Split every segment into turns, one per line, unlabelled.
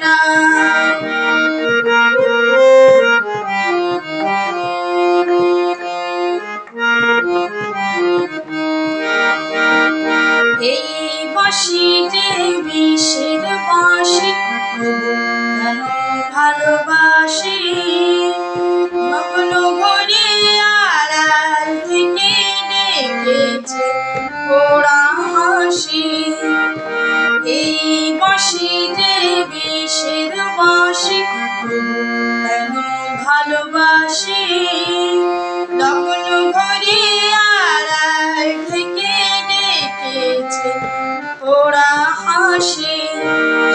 না। এই বাঁশি যে বিষের কেন ভালোবাসি। মগ্ন ঘরে আড়াল থেকে ডেকেছে বাঁশি কেন ভালোবাসি। লগ্ন ঘরে আড়াল থেকে ডেকেছে, ওরা হাসি।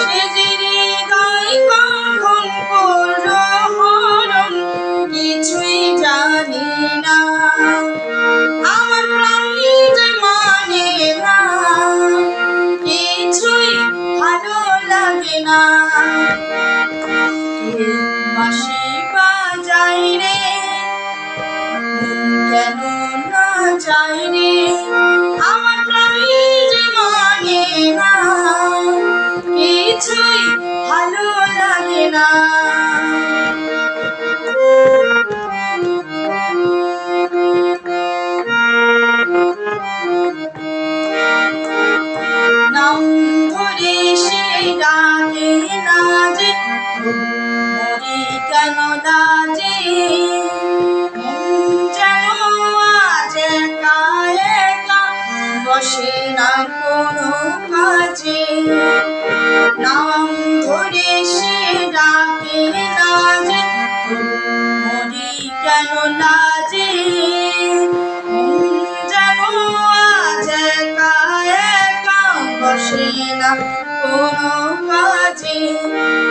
সে হৃদয় কখন হরণ, কিছুই জানি না। আমার মানে না, কিছুই ভালো লাগে না। বাঁশি বাজাই রে কেন না রে বসে না কোনো কাজে। নাম ধরে সে না যে, মরি কেন লাজে যেন আজ একা একা বসে কোনো কাজে।